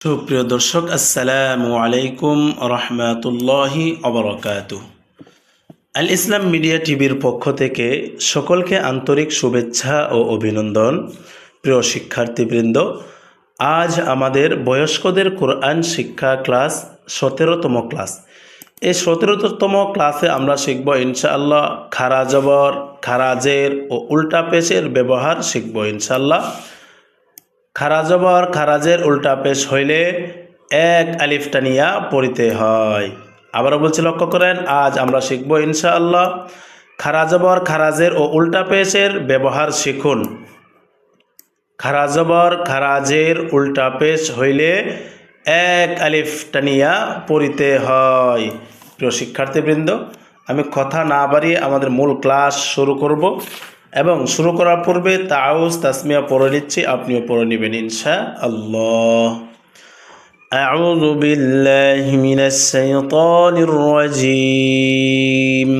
সুপ্রিয় দর্শক, আসসালামু আলাইকুম রহমতুল্লাহি অবরকাত আল ইসলাম মিডিয়া টিভির পক্ষ থেকে সকলকে আন্তরিক শুভেচ্ছা ও অভিনন্দন। প্রিয় শিক্ষার্থীবৃন্দ, আজ আমাদের বয়স্কদের কোরআন শিক্ষা ক্লাস সতেরোতম ক্লাস। এই সতেরোতম ক্লাসে আমরা শিখব ইনশাআল্লাহ খারা জবর খারাজের ও উল্টা পেশের ব্যবহার শিখব ইনশাআল্লাহ। খারাজবর খারাজের উল্টা পেশ হইলে এক আলিফটা নিয়া পড়িতে হয়। আবারও বলছি, লক্ষ্য করেন, আজ আমরা শিখব ইনশাআল্লাহ। খারাজবর খারাজের ও উল্টা পেশের ব্যবহার শিখুন। খারাজবর খারাজের উল্টা পেশ হইলে এক আলিফ টানিয়া পড়িতে হয়। প্রিয় শিক্ষার্থীবৃন্দ, আমি কথা না বাড়িয়ে আমাদের মূল ক্লাস শুরু করব। এবং শুরু করার পূর্বে তাউস তাসমিয়া পড়ে নিচ্ছি আপনিও পড়ে নেবেন ইনশা আল্লাহ أعوذ بالله من الشيطان الرجيم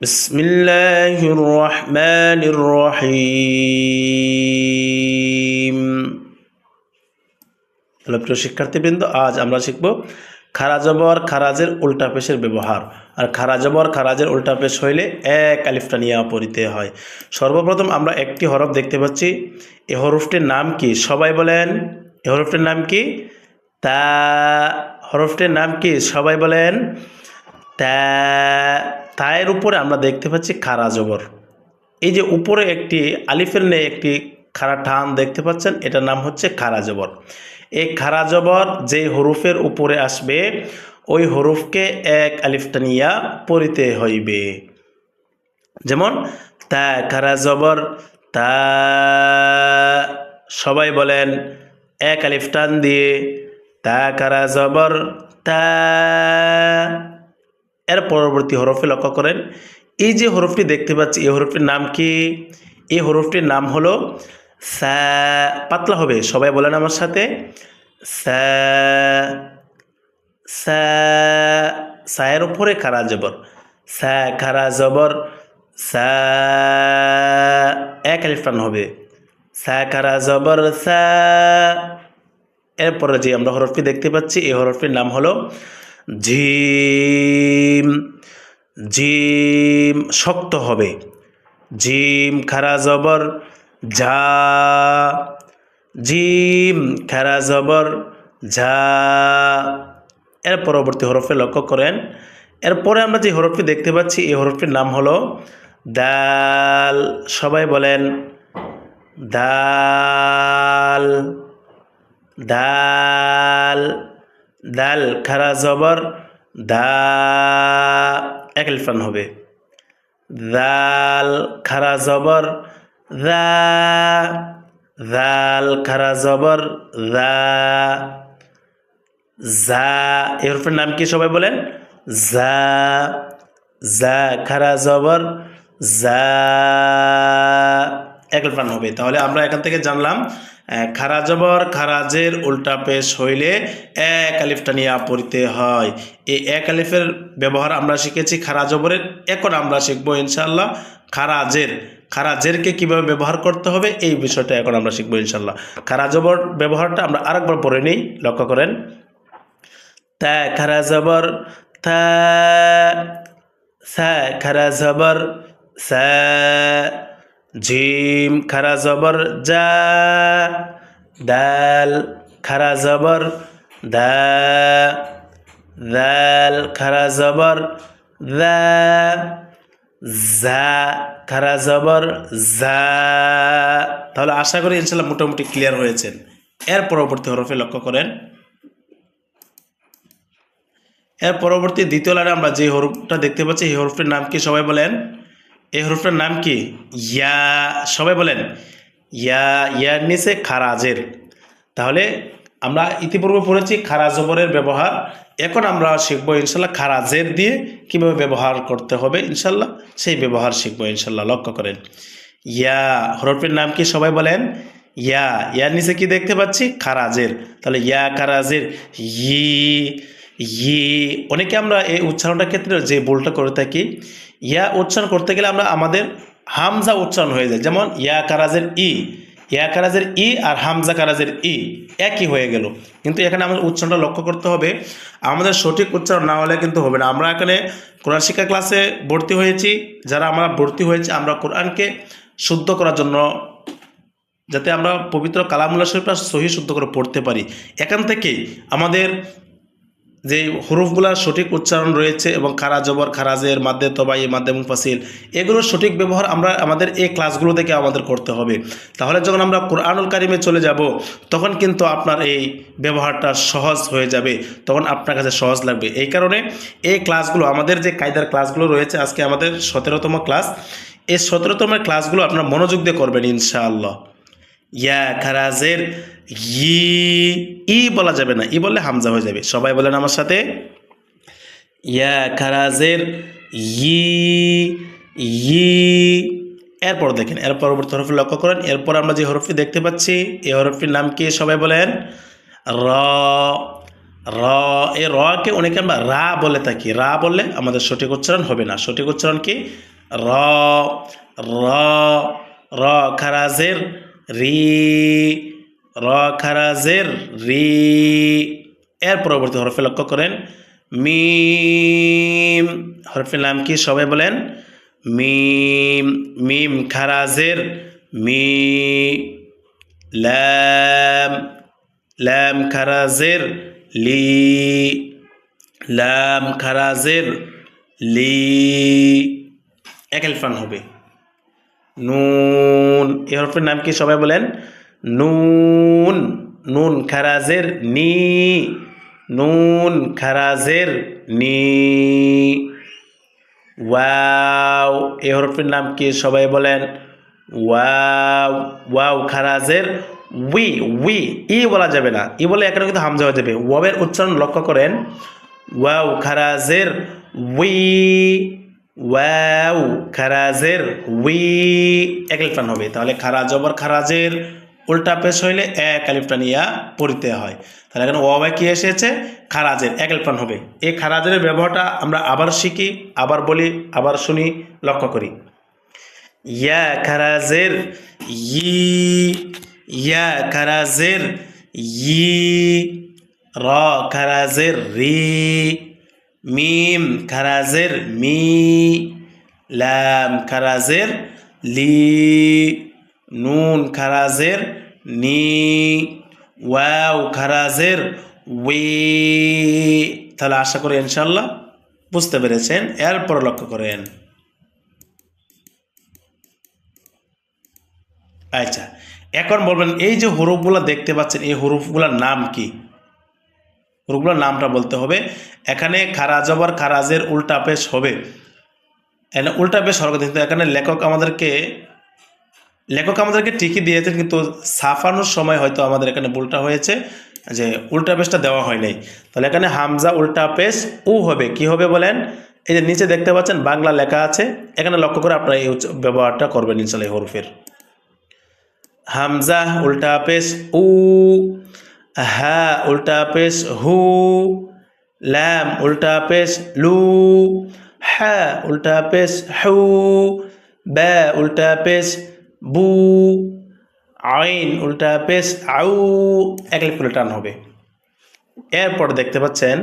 بسم الله الرحمن الرحيم হ্যালো প্রিয় শিক্ষার্থীবৃন্দ আজ আমরা শিখব খারাজবর খারাজের উল্টা পেশের ব্যবহার। আর খারাজবর খারাজের উল্টা পেশ হইলে এক আলিফটা নিয়ে পড়িতে হয়। সর্বপ্রথম আমরা একটি হরফ দেখতে পাচ্ছি। এ হরফটির নাম কি? সবাই বলেন। এ হরফটির নাম কি? তা। হরফটির নাম কি? সবাই বলেন। তা। তায়ের উপরে আমরা দেখতে পাচ্ছি খারা জবর এই যে উপরে একটি আলিফের নেই একটি খাড়া টান দেখতে পাচ্ছেন, এটার নাম হচ্ছে খারা জবর এই খারা জবর যে হরুফের উপরে আসবে, ওই হরুফকে এক আলিফটা নিয়া পড়িতে হইবে। যেমন, তা খারা জবর তা, সবাই বলেন, এক আলিফটান দিয়ে, তা খারা জবর তা। এর পরবর্তী হরফে লক্ষ্য করেন, এই যে হরফটি দেখতে পাচ্ছি, এই হরফটির নাম কি? এই হরফটির নাম হলো স্যা পাতলা হবে। সবাই বলেন আমার সাথে। স্যা স্যা সায়ের উপরে খারা জবর। স্যা, খারা জবর। স্যা, এক হবে। স্যা, খারা জবর। স্যা, এরপরে যে আমরা হরফটি দেখতে পাচ্ছি, এই হরফটির নাম হলো জিম। জিম শক্ত হবে। জিম, খারা জবর। ঝা, জিম, খারা জবর, ঝা। এর পরবর্তী হরফে লক্ষ্য করেন। এরপরে আমরা যে হরফটি দেখতে পাচ্ছি, এই হরফটির নাম হলো দাল। সবাই বলেন, দাল দাল দাল, খারা জবর, দা। এক হবে। দাল, খারা জবর দাল, খারা জবর দা জা নাম কি সবাই বলেন? জা জা, খারা জবর, জা হবে। তাহলে আমরা এখান থেকে জানলাম খারা জবর খারাজের উল্টা পেশ হইলে এক আলিফটা নিয়ে পড়িতে হয়। এই এক আলিফের ব্যবহার আমরা শিখেছি, খারা জবরের এখন আমরা শিখব ইনশাল্লাহ খারাজের, খারাজেরকে কীভাবে ব্যবহার করতে হবে এই বিষয়টা এখন আমরা শিখব ইনশাল্লাহ খারা জবর ব্যবহারটা আমরা আরেকবার পড়ে নিই, লক্ষ্য করেন। তা খারা জবর তা, সা খারা জবর সা, জিম খারা জবর যা দাল খারা জবর দা, দাল খারা জবর দা জা খারা জবর? জা। তাহলে আশা করি ইনশাল্লাহ মোটামুটি ক্লিয়ার হয়েছেন। এর পরবর্তী হরফে লক্ষ্য করেন। এর পরবর্তী দ্বিতীয় লাইনে আমরা যে হরফটা দেখতে পাচ্ছি, এই হরফটির নাম কি সবাই বলেন? এই হরফটার নাম কি? ইয়া। সবাই বলেন, ইয়া ইয়ার নিচে খারাজের। তাহলে আমরা ইতিপূর্বে পড়েছি খারাজবরের ব্যবহার। এখন আমরা শিখব ইনশাল্লাহ খারাজের দিয়ে কীভাবে ব্যবহার করতে হবে ইনশাল্লাহ। সেই ব্যবহার শিখব, ইনশাল্লাহ। লক্ষ্য করেন। ইয়া, হরফের নাম কি সবাই বলেন? ইয়া, ইয়ার নিচে কি দেখতে পাচ্ছি? খারাজের। তাহলে ইয়া, খারাজের। ই ই, অনেকে আমরা এই উচ্চারণটার ক্ষেত্রে যে বোলটা করে থাকি, ইয়া উচ্চারণ করতে গেলে আমরা আমাদের হামজা উচ্চারণ হয়ে যায়। যেমন, ইয়া কারাজের ই ইয়া কারাজের ই আর হামজা কারাজের ই একই হয়ে গেল। কিন্তু এখানে আমাদের উচ্চারণটা লক্ষ্য করতে হবে, আমাদের সঠিক উচ্চারণ না হলে কিন্তু হবে না। আমরা এখানে কোরআন শিক্ষা ক্লাসে ভর্তি হয়েছি, যারা আমরা ভর্তি হয়েছি, আমরা কোরআনকে শুদ্ধ করার জন্য, যাতে আমরা পবিত্র কালামুল্লা শরীফটা সহি শুদ্ধ করে পড়তে পারি। এখান থেকেই আমাদের যে হরুফগুলার সঠিক উচ্চারণ রয়েছে এবং খারা জবর খারাজের মাধ্যে তবাই মাধ্যে মুফাসিল এগুলোর সঠিক ব্যবহার আমরা আমাদের এই ক্লাসগুলো থেকে আমাদের করতে হবে। তাহলে যখন আমরা কোরআনুল কারিমে চলে যাব, তখন কিন্তু আপনার এই ব্যবহারটা সহজ হয়ে যাবে, তখন আপনার কাছে সহজ লাগবে। এই কারণে এই ক্লাসগুলো, আমাদের যে কায়দার ক্লাসগুলো রয়েছে, আজকে আমাদের সতেরোতম ক্লাস, এই সতেরোতম ক্লাসগুলো আপনার মনোযোগ দিয়ে করবেন ইনশাআল্লাহ। ইয়া খারাজের ই ই বলা যাবে না, ই বললে হামজা হয়ে যাবে। সবাই বলেন আমার সাথে। ইয়া খারাজের ই ই, এরপর দেখেন, এর পরবর্তী হরফি লক্ষ্য করেন। এরপর আমরা যে হরফটি দেখতে পাচ্ছি, এই হরফটির নাম কি সবাই বলেন? র র, এই রকে অনেকে আমরা রা বলে থাকি। রা বললে আমাদের সঠিক উচ্চারণ হবে না। সঠিক উচ্চারণ কি? র র, খারাজের রি, র খারাজের রি। এর পরবর্তী হরফে লক্ষ্য করেন, মিম। হরফের নাম কি সবাই বলেন? মিম মিম খারাজের মি ল্যাম ল্যাম খারাজের লি। ল্যাম খারাজের লি। এক এলফান হবে। নুন এই হরফের নাম কি সবাই বলেন? নুন নুন খারাজের নি। নুন খারাজের নি। ওয়াও এই হরফের নাম কি সবাই বলেন? ওয়াও ওয়াও খারাজের উই উই ই বলা যাবে না। ই বলে এখানে কিন্তু হামজা হয়ে যাবে। ওয়াবের উচ্চারণ লক্ষ্য করেন। ওয়াও খারাজের উই ওয়াও, খারাজের উই, এক হবে তাহলে খারা জবর খারাজের উল্টা পেশ হইলে এক আলিফটান ইয়া পড়িতে হয়। তাহলে এখানে ওয়াবাই কি এসেছে? খারাজের এক আলিফটান হবে এই খারাজের ব্যবহারটা আমরা আবার শিখি, আবার বলি, আবার শুনি, লক্ষ্য করি। ইয়া খারাজের ই, ইয়া খারাজের ই, র খারাজের রি। মিম খারাজের মি লাম খারাজের লি নুন খারাজের নি ওয়াও খারাজের উই তাহলে আশা করি ইনশাল্লাহ বুঝতে পেরেছেন। এরপর লক্ষ্য করেন। আচ্ছা এখন বলবেন, এই যে হরফগুলো দেখতে পাচ্ছেন, এই হরফগুলোর নাম কি? হরফগুলোর নামটা বলতে হবে। এখানে খারাজবর খারাজের উল্টা পেশ হবে। উল্টা পেশ হরকত কিন্তু এখানে লেখক আমাদেরকে লেখক আমাদেরকে ঠিকই দিয়েছেন কিন্তু সাফানোর সময় হয়তো আমাদের এখানে ভুলটা হয়েছে যে উল্টা পেশটা দেওয়া হয় নাই। তাহলে এখানে হামজা উল্টা পেশ উ হবে, কি হবে বলেন? এই যে নিচে দেখতে পাচ্ছেন বাংলা লেখা আছে, এখানে লক্ষ্য করে আপনারা এই ব্যবহারটা করবেন ইনশাল্লাহ হরফের। হামজা উল্টা পেশ উ হা উল্টা পেশ হু, ল্যাম, উল্টা পেশ লু হা উল্টা পেশ হু, ব্যা, উল্টা পেশ বু, আইন, উল্টা পেশ আউ, এক লিপ টান হবে। এরপর দেখতে পাচ্ছেন,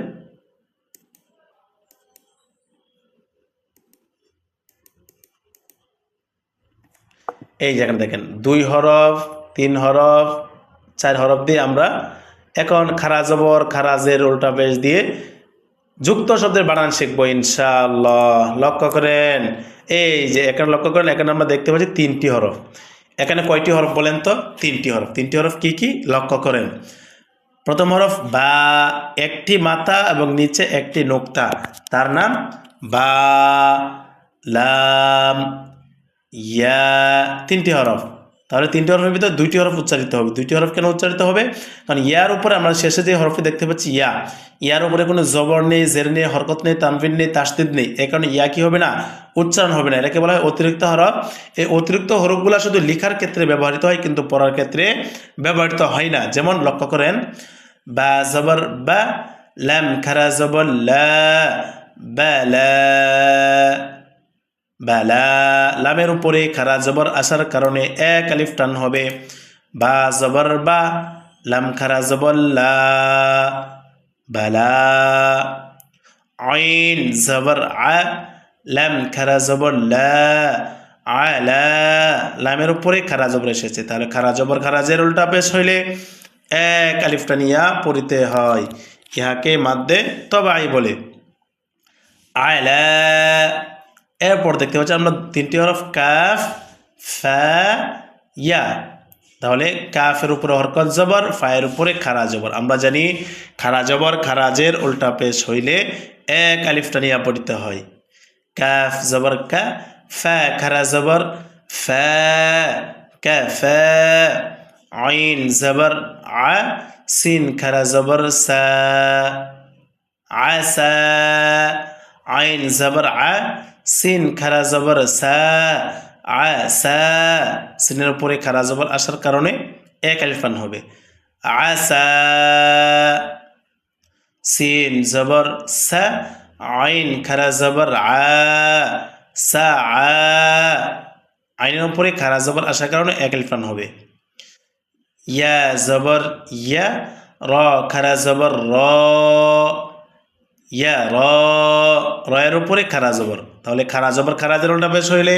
এই যেখানে দেখেন, দুই হরফ, তিন হরফ, চার হরফ দিয়ে আমরা এখন খারা জবর খারাজের উল্টা পেশ দিয়ে যুক্ত শব্দের বানান শিখব ইনশাআল্লাহ। লক্ষ্য করেন? এই যে এখানে লক্ষ্য করেন, এখানে আমরা দেখতে পাচ্ছি তিনটি হরফ। এখানে কয়টি হরফ বলেন তো? তিনটি হরফ। তিনটি হরফ কি কি? লক্ষ্য করেন। প্রথম হরফ বা, একটি মাথা এবং নিচে একটি নোক্তা। তার নাম বা, লাম, ইয়া, তিনটি হরফ। তাহলে তিনটি হরফের ভিতরে দুইটি হরফ উচ্চারিত হবে। দুইটি হরফ কেন উচ্চারিত হবে? কারণ ইয়ার উপরে আমরা শেষে যে হরফটি দেখতে পাচ্ছি, ইয়া। ইয়ার উপরে কোনো জবর নেই, জের নেই, হরকত নেই তানবিন নেই, তাসদিদ নেই। এই কারণে ইয়া কি হবে না? উচ্চারণ হবে না। এটাকে বলা হয় অতিরিক্ত হরফ। এই অতিরিক্ত হরফগুলো শুধু লিখার ক্ষেত্রে ব্যবহৃত হয়, কিন্তু পড়ার ক্ষেত্রে ব্যবহৃত হয় না। যেমন লক্ষ্য করেন, বা জবর, বা ল্যাম খারা, জবর, লা, বা লা। বালা, লামের উপরে খারা জবর আসার কারণে এক আলিফ টান হবে। বা জবর বা, লাম খারা জবর বালা। আইন জবর আ, লাম খারা জবর আলা লামের উপরে খারা জবর এসেছে। তাহলে খারা জবর খারাজের উল্টা পেশ হইলে এক আলিফটা নিয়া পড়িতে হয়। ইহাকে মাদ্দে তবাই বলে। আয়লা এরপর দেখতে পাচ্ছি আমরা তিনটি হরফ কাফ, ফা, ইয়া। তাহলে কাফের উপরে হরকত জবর, ফায়ের উপরে খারা জবর। আমরা জানি খারা জবর, খারাজের উল্টা পেশ হইলে এক আলিফটা নিয়ে পড়িতে হয়। কাফ জবর কা, ফা খারা জবর, ফা কা, ফা আইন জবর, আ সিন খারা জবর, সা আসা আইন জবর, আ সিন খারা জবর সা আসা সিনের উপরে খারা জবর আসার কারণে এক আলিফান হবে। আসা সিন জবর সা, আইন খারা জবর আ, সা, আ, আইনের উপরে খারা জবর আসার কারণে এক আলিফান হবে। ইয়া জবর, ইয়া, র খারা জবর, র, ইয়া, র, রয়ের উপরে খারা জবর। তাহলে খারা জবর খারাজের উল্টা পেশ হইলে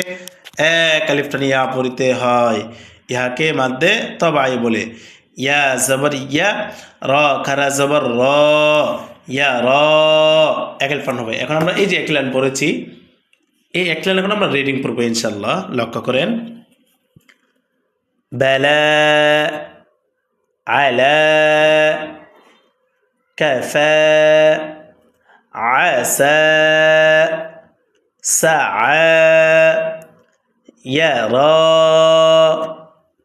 এক আলিফটা নিয়া পড়িতে হয় ইহাকে মাদ্দে তবাই বলে ইয়া জবর ইয়া র খারা জবর র ইয়া র এক আলিফান হবে এখন আমরা এই যে এক লাইন পড়েছি এই এক লাইন এখন আমরা রিডিং পড়বো ইনশাল্লাহ লক্ষ্য করেন বেলা على كفى عسى سعى يرى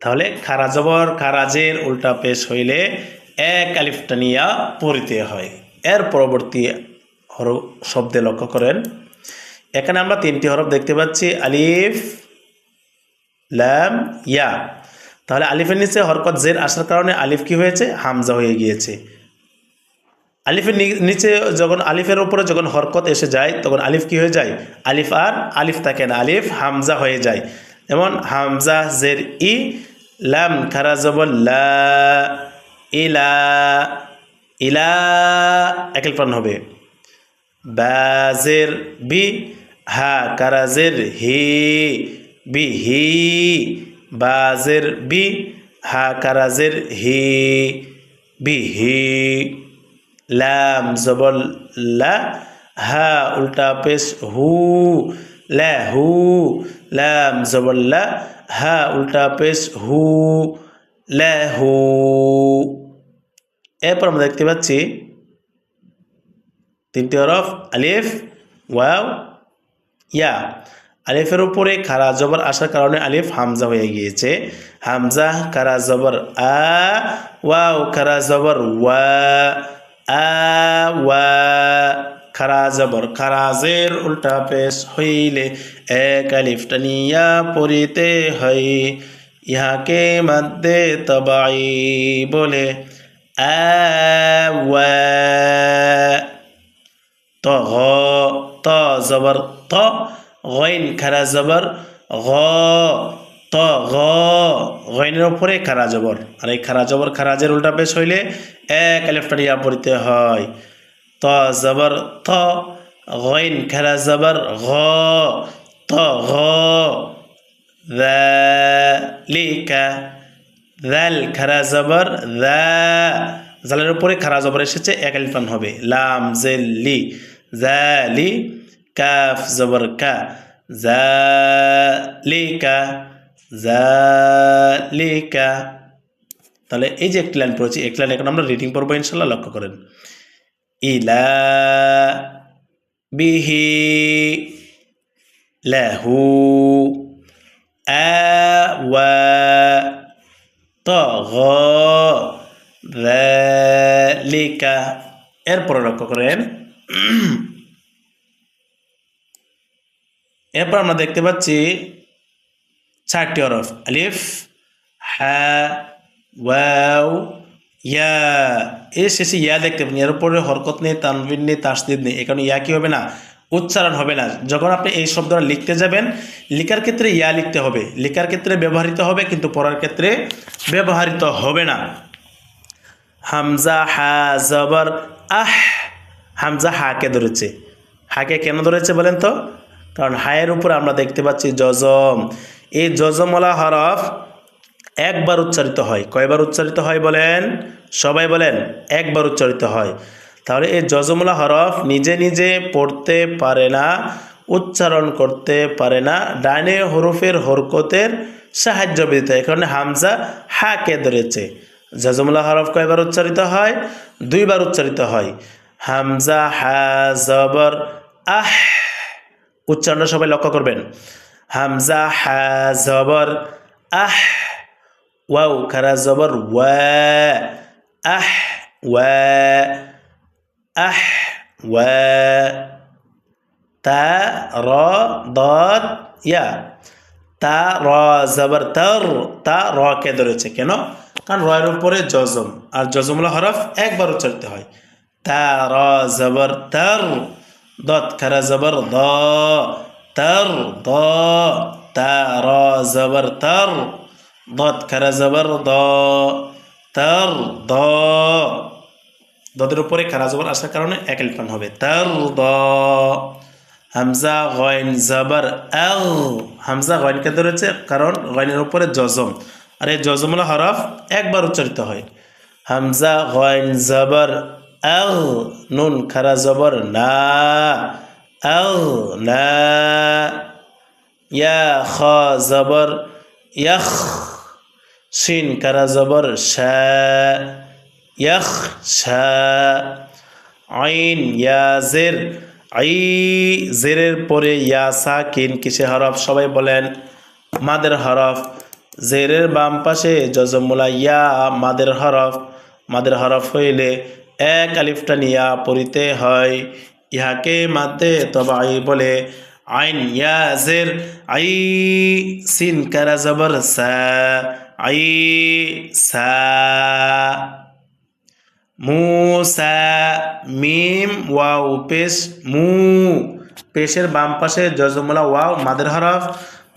তাহলে খারা জবর খারাজের উল্টা পেশ হইলে এক আলিফটা নিয়া হয়। এর পরবর্তী হরফ শব্দে লক্ষ্য করেন। এখানে আমরা তিনটি হরফ দেখতে পাচ্ছি, আলিফ ল্যাম ইয়া। তাহলে আলিফের নিচে হরকত জের আসার কারণে আলিফ কি হয়েছে? হামজা হয়ে গিয়েছে। আলিফের নিচে যখন আলিফের উপরে যখন হরকত এসে যায়, তখন আলিফ কি হয়ে যায়? আলিফ আর আলিফ থাকে না, আলিফ হামজা হয়ে যায়। যেমন হামজা জের ই, লাম খারা জবর লা ইলা ইলা একলপান হবে। বাজের বি, হা কারাজের হি, বি হি বাজের বি, হা কারাজের হি, বি হি। লাম জবল লা হা উল্টা পেশ হু লা হু লাম জবল লা হা উল্টা পেশ হু লা হু এরপর আমরা দেখতে পাচ্ছি তিনটি হরফ, আলিফ, ওয়াও, ইয়া। আলিফের উপরে খারা, জবর, আসার কারণে আলিফ হামজা হয়ে গিয়েছে। হামজা, খারা, জবর, আ, ওয়াও, খারা, জবর, ওয়া। আ ওয়া খারা জবর খারাজের উল্টা পেশ হইলে এক আলিফটা নিয়া পড়িতে হয়। ইহাকে মধ্যে তবাই বলে আ ওয়া ত ত, জবর, ত, গইন খারা জবর ত, গ, গইনের উপরে খারা জবর আর এই খারা জবর খারাজের উল্টা পেশ হইলে এক আলিফটা নিয়া পড়িতে হয়। ত, জবর, ত, গইন খারা জবর ঘ, ত গ লিকা দাল খারা জবর জালের উপরে খারা জবর এসেছে, এক আলিফান হবে। লাম, জেল, লি জালি কাফ জবর, কা জালিকা জালিকা তাহলে এই যে একটি লাইন পড়েছি, একটি লাইন এখন আমরা রিডিং পড়ব ইনশাল্লাহ লক্ষ্য করেন। ইলা বিহি লাহু আওয়া এরপরে লক্ষ্য করেন, এরপর আমরা দেখতে পাচ্ছি চারটি হরফ আলিফ হ্যা ওয়াও ইয়া এর শেষে ইয়া দেখতে পাবেন, এর উপরে হরকত নেই, তানবিন নেই, তাসদিদ নেই, এখানে ইয়া কি হবে না? উচ্চারণ হবে না। যখন আপনি এই শব্দটা লিখতে যাবেন, লিখার ক্ষেত্রে ইয়া লিখতে হবে। লিখার ক্ষেত্রে ব্যবহৃত হবে, কিন্তু পড়ার ক্ষেত্রে ব্যবহৃত হবে না। হামজা, হা, জবর, আহ, হামজা, হাকে ধরেছে। হাকে কেন ধরেছে বলেন তো? কারণ হায়ের উপর আমরা দেখতে পাচ্ছি জজম। এই জজমলা হরফ একবার উচ্চারিত হয়। কয়বার উচ্চারিত হয় বলেন? সবাই বলেন, একবার উচ্চারিত হয়। তাহলে এই জজমলা হরফ নিজে নিজে পড়তে পারে না, উচ্চারণ করতে পারে না ডাইনে হরফের হরকতের সাহায্য ব্যতীত। এই কারণে হামজা হাকে ধরেছে। জজমলা হরফ কয়বার উচ্চারিত হয়? দুইবার উচ্চারিত হয়। হামজা হা জবর আহ। উচ্চারণটা সবাই লক্ষ্য করবেন। হামজা হা জবর আহ ওয়াও খারা জবর ওয়া আহ ওয়া আহ ওয়া তা র দত ইয়া তা র জবর তর তা র কে ধরেছে কেন? কারণ রয়ের উপরে জজম। আর জজমলা হরফ একবার উচ্চারিত হয়। তা, র জবর তর দত, খারা জবর দ। তর দ তা র জবর তর দত খারা জবর দ তর দ দদের উপরে খারা জবর আসার কারণে এক লিপান হবে. তর দ হামজা গয়ন জবর আল হামজা গয়নকে ধরেছে? কারণ গয়নের উপরে জজম. আর এই জজমলা হরফ একবার উচ্চারিত হয়। হামজা গয়ন জবর আল নুন খারা জবর না আল না ইয়া খ জবর ইয়াখ শিন কারা জবর শা ইয়াখ শা আইন ইয়া জের আই জেরের পরে ইয়া সাকিন কিসে হরফ সবাই বলেন মাদের হরফ জেরের বাম পাশে জজমুলা ইয়া মাদের হরফ মাদের হরফ হইলে এক আলিফটা নিয়া পড়িতে হয় ইহাকে মাদে তবাই বলে, আইন ইয়া জের আই সিন কারা জবর সা, আই সা মুসা মিম, ওয়াও, পেশ, মু, পেশের বাম পাশে জজমলা ওয়াও, মাদের হরফ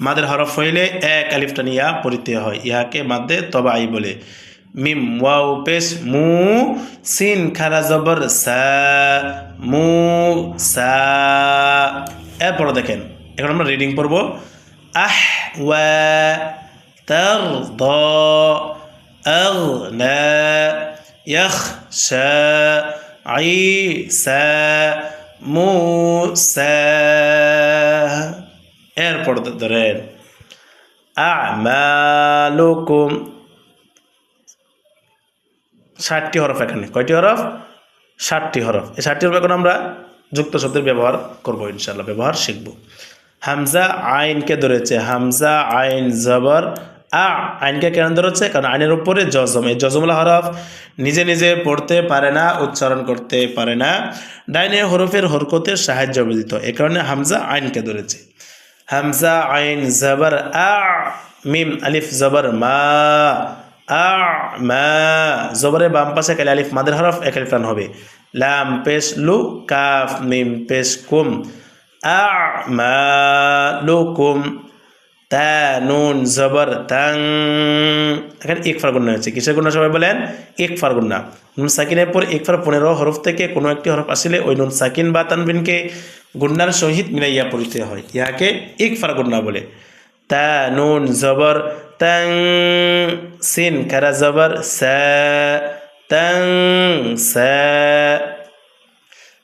মাদের হরফ হইলে এক আলিফটা নিয়া পড়িতে হয়। ইহাকে মাদে তবাই বলে। মিম ওয়াও পেশ মু সিন খারা জবর সা মু সা এরপর দেখেন এখন আমরা রিডিং পড়ব আহ ওয়া তার দ أغنى يخشى عيسى موسى এরপর ধরেন আমালুকুম ষাটটি হরফ এখানে। কয়টি হরফ? ষাটটি হরফ। এই ষাটটি হরফ এখন আমরা যুক্ত শব্দের ব্যবহার করব ইনশাল্লাহ ব্যবহার শিখব। হামজা আইনকে ধরেছে। হামজা আইন জবর আ আইনকে কেন ধরেছে? কারণ আইনের উপরে জজম। এই জজমলা হরফ নিজে নিজে পড়তে পারে না, উচ্চারণ করতে পারে না। ডাইনে হরফের হরকতের সাহায্য ব্যতীত। এ কারণে হামজা আইনকে ধরেছে। হামজা আইন জবর আ মিম আলিফ জবর মা মা জবরের বাম পাশে কালি আলিফ, মাদের হরফ এক আলিফ টান হবে। লাম, পেশ, লু, কাফ, মিম, পেশ, কুম। আ মা লু কুম তা নুন জবর, তাং। এখানে ইকফার গুন্না হচ্ছে কিসের গুন্না সবাই বলেন? ইকফার গুন্না নুন সাকিনের পর ইকফার পনেরো হরফ থেকে কোনো একটি হরফ আসলে ওই নুন সাকিন বা তানবিনকে গুন্নার সহিত মিলাইয়া পড়িতে হয়। ইহাকে ইকফার গুন্না বলে। তা নুন জবর তাং সিন কারা জবর? সা তাং সা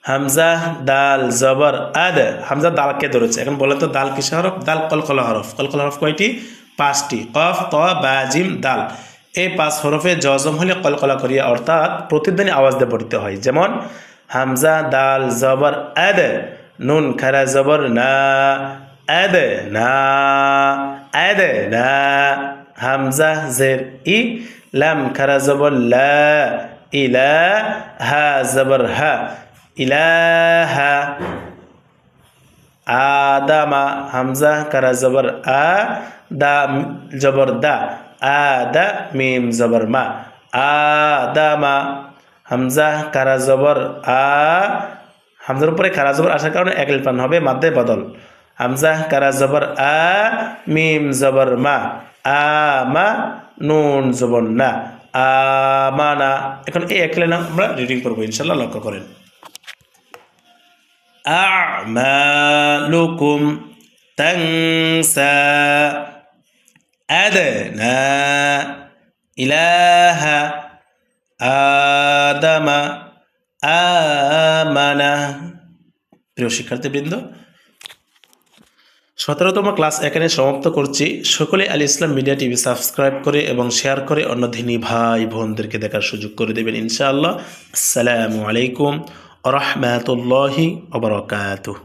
হামজা, দাল, জবর, আদ। হামজা, দালকে ধরেছে। এখন বলেন তো, দাল কিসে হরফ? দাল কলকলা হরফ। কলকলা হরফ কয়টি? পাঁচটি। কফ, ত, বা, জিম, দাল। এই পাঁচ হরফে জজম হলে কলকলা করিয়া অর্থাৎ প্রতিদিনই আওয়াজ দিয়ে পড়তে হয়। যেমন, হামজা, দাল, জবর, আদ। নুন, খারা, জবর, না। আদ, না। আদ না হামজা জের ই লাম খারা জবর লা ইলা হা জবর হা ইলাহা আদামা হামজা কারা জবর আ দা জবর দা আদা মিম জবর মা আদামা হামজা কারা জবর আ হামজার উপরে খারা জবর আসার কারণে এক হবে মাদ্দে বদল। হামজা কারা জবর আ মিম জবর মা আ মা নুন জবর না আ মা না এখন এই এক লাইন আমরা রিডিং করবো ইনশাল্লাহ লক্ষ্য করেন أعمالكم تنسى أدنى إله آدم آمن প্রিয় শিক্ষার্থীবৃন্দ সতেরোতম ক্লাস এখানে সমাপ্ত করছি। সকলে Ali Islam media TV subscribe করে এবং শেয়ার করে অন্য ধিনী ভাই বোনদেরকে দেখার সুযোগ করে দেবেন ইনশাআল্লাহ। আসসালামু আলাইকুম রহমতুল্লাহি ওবরাকাতুহ